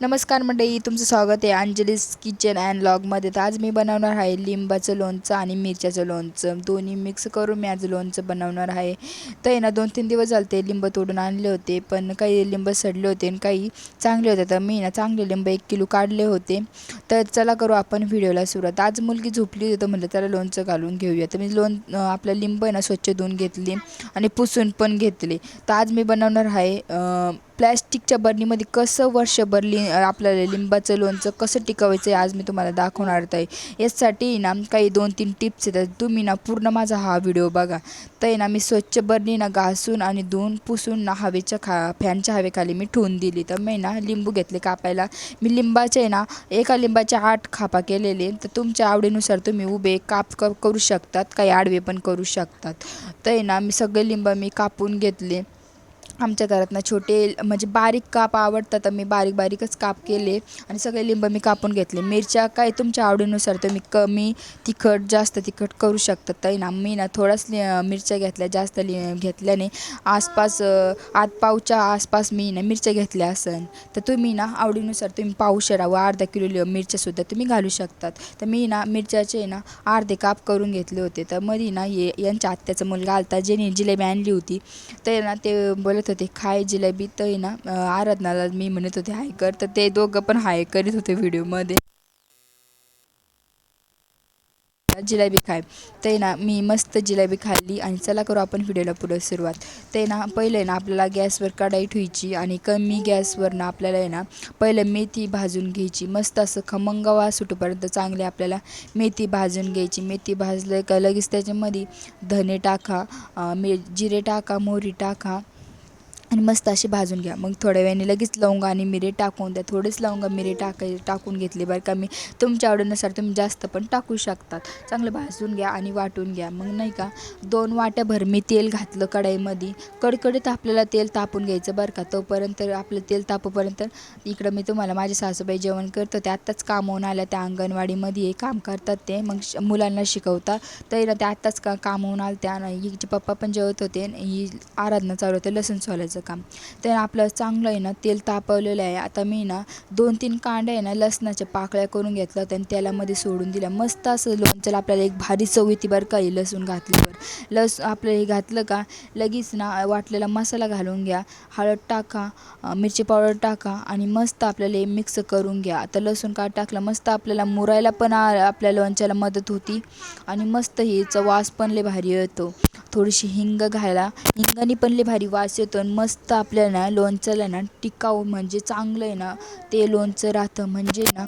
नमस्कार मंडळी तुमचं स्वागत आहे अंजलीस किचन अँड लॉगमध्ये. तर आज मी बनवणार आहे लिंबाचं लोणचं आणि मिरच्याचं लोणचं. दोन्ही मिक्स करून मी आज लोणचं बनवणार आहे. तर आहे ना दोन तीन दिवस झाले ते लिंब तोडून आणले होते पण काही लिंब सडले होते आणि काही चांगले होते. तर मी ना चांगले लिंब एक किलो काढले होते. तर चला करू आपण व्हिडिओला सुरुवात. आज मुलगी झोपली होती तर म्हटलं त्याला लोणचं घालून घेऊया. तर मी लोण आपलं लिंब आहे ना स्वच्छ धुवून घेतली आणि पुसून पण घेतले. तर आज मी बनवणार आहे प्लॅस्टिकच्या बरणीमध्ये कसं वर्षभर लि आपल्याला लिंबाचं लोणचं कसं टिकवायचं आहे आज मी तुम्हाला दाखवणार आहे. यासाठी ना काही दोन तीन टिप्स येतात तुम्ही ना पूर्ण माझा हा व्हिडिओ बघा. तर ना मी स्वच्छ बरणी ना घासून आणि धुवून पुसून ना हवेच्या खा फॅनच्या हवेखाली मी ठेवून दिली. तर मी ना लिंबू घेतले कापायला. मी लिंबाचे ना एका लिंबाच्या आठ खापा केलेले. तर तुमच्या आवडीनुसार तुम्ही उभे काप करू शकतात. काही आडवे पण करू शकतात. तर ना मी सगळे लिंब मी कापून घेतले. आमच्या घरात ना छोटे म्हणजे बारीक काप आवडतात तर मी बारीक बारीकच काप केले आणि सगळे लिंब मी कापून घेतले. मिरच्या काय तुमच्या आवडीनुसार तुम्ही कमी तिखट जास्त तिखट करू शकतात ताई ना. मी ना थोडाच मिरच्या घेतल्या जास्त लि घेतल्याने आसपास आत पावच्या आसपास मी ना मिरच्या घेतल्या असन. तर तुम्ही ना आवडीनुसार तुम्ही पाऊ व अर्धा किलो मिरच्यासुद्धा तुम्ही घालू शकतात. तर मी ना मिरच्याचे ना अर्धे काप करून घेतले होते. तर मध्ये ना ये यांच्या आत्याचा मुलगा आलता ज्याने जिलेबी आणली होती. तर ना ते बोलत करत होते खाय जिलेबी तर ना आराधनाला मी म्हणत होते हाय कर. तर ते दोघं पण हाय करीत होते व्हिडिओमध्ये. जिलेबी खाय. ते ना मी मस्त जिलेबी खाल्ली आणि चला करू आपण व्हिडिओला पुढे सुरुवात. ते ना पहिले ना आपल्याला गॅसवर कढाई ठेवायची आणि कमी गॅसवर ना आपल्याला आहे ना पहिलं मेथी भाजून घ्यायची. मस्त असं खमंगवा सुटूपर्यंत चांगले आपल्याला मेथी भाजून घ्यायची. मेथी भाजलं का लगेच त्याच्यामध्ये धने टाका मे जिरे टाका मोहरी टाका आणि मस्त अशी भाजून घ्या. मग थोड्या वेळाने लगेच लवंग आणि मिरे टाकून द्या. थोडेच लवंग मिरे टाकाय टाकून घेतले बरं का. मी तुमच्या आवडीनुसार तुम्ही जास्त पण टाकू शकतात. चांगलं भाजून घ्या आणि वाटून घ्या. मग नाही का दोन वाट्याभर मी तेल घातलं कढाईमध्ये. कडकडीत आपल्याला तेल तापून घ्यायचं बरं का. तोपर्यंत आपलं तेल तापूपर्यंत इकडं मी तुम्हाला माझे सासूबाई जेवण करतो ते आत्ताच कामवून आल्या. त्या अंगणवाडीमध्ये काम करतात ते. मग मुलांना शिकवतात तर ते आत्ताच का कामवून आलं त्या हिचे पप्पा पण जेवत होते. ही आराधना चालू होते. लसूण सोलायचं. का तर आपलं चांगलं आहे ना तेल तापवलेलं आहे. आता मी ना दोन तीन कांड्या आहे ना लसणाच्या पाकळ्या करून घेतल्या आणि तेलामध्ये सोडून दिल्या. मस्त असं लोणच्याला आपल्याला एक भारी चव येते बरं का लसूण घातल्यावर. लस आपलं हे घातलं का लगेच ना वाटलेला मसाला घालून घ्या. हळद टाका मिरची पावडर टाका आणि मस्त आपल्याला हे मिक्स करून घ्या. आता लसूण का टाकलं मस्त आपल्याला मुरायला पण आपल्या लोणच्याला मदत होती आणि मस्त हे वास पण लय भारी येतो. थोडीशी हिंग घाला. हिंगाने पण लय भारी वास येतो आणि मस्त आपल्याला लोणच्याला ना टिकाऊ म्हणजे चांगलं आहे ना ते लोणचं राहतं म्हणजे ना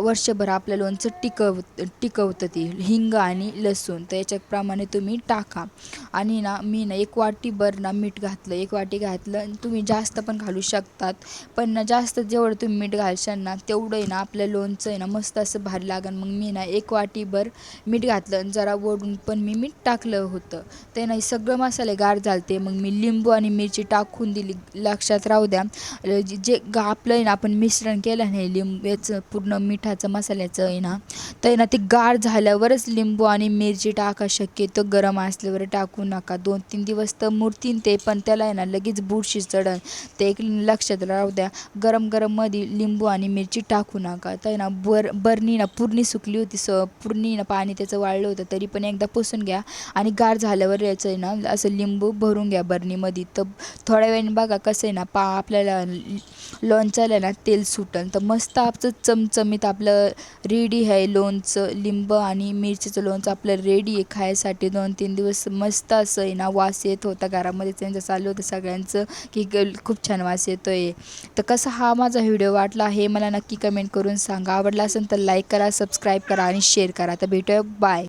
वर्षभर आपलं लोणचं टिकव टिकवतं ते हिंग आणि लसूण. तर याच्याप्रमाणे तुम्ही टाका. आणि ना मी ना एक वाटीभर ना मीठ घातलं एक वाटी घातलं आणि तुम्ही जास्त पण घालू शकतात. पण ना जास्त जेवढं तुम्ही मीठ घालशाल ना तेवढं आहे ना आपलं लोणचं आहे ना मस्त असं भारी लागन. मग मी ना एक वाटीभर मीठ घातलं आणि जरा वडून पण मी मीठ टाकलं होतं. ते नाही सगळं मसाले गार झालते. मग मी लिंबू आणि मिरची टाकून दिली. लक्षात राहू द्या. जे गा आपलं आहे ना आपण मिश्रण केलं नाही लिंब याचं पूर्ण मिठाचं मसाल्याचं आहे ना तर ना ते गार झाल्यावरच लिंबू आणि मिरची टाका शक्यतो गरम असल्यावर टाकू नका. दोन तीन दिवस तर मूर्तीन ते पण त्याला आहे ना लगेच बुरशी चढल ते एक लक्षात राहू द्या. गरम गरममध्ये लिंबू आणि मिरची टाकू नका. तर ना बर बरणी ना पूर्णी सुकली होती स पूर्णी ना पाणी त्याचं वाळलं होतं तरी पण एकदा पुसून घ्या. आणि गार झाल्यावर याचं आहे ना असं लिंबू भरून घ्या बरणीमध्ये तर थोड्या वेळाने बघा कसं आहे ना पा आपल्याला लोणच्याला ना तेल सुटल तर मस्त आपलं चमचमीत आपलं रेडी आहे लो लोणचं लिंब आणि मिरचीचं लोणचं आपलं रेडी आहे खायसाठी. दोन तीन दिवस मस्त असं आहे ना वास येत होता घरामध्ये. त्यांचं चालू होतं सगळ्यांचं की खूप छान वास येतो आहे तर कसा हा माझा व्हिडिओ वाटला हे मला नक्की कमेंट करून सांगा. आवडला असेल तर लाईक करा सबस्क्राईब करा आणि शेअर करा. तर भेटूया. बाय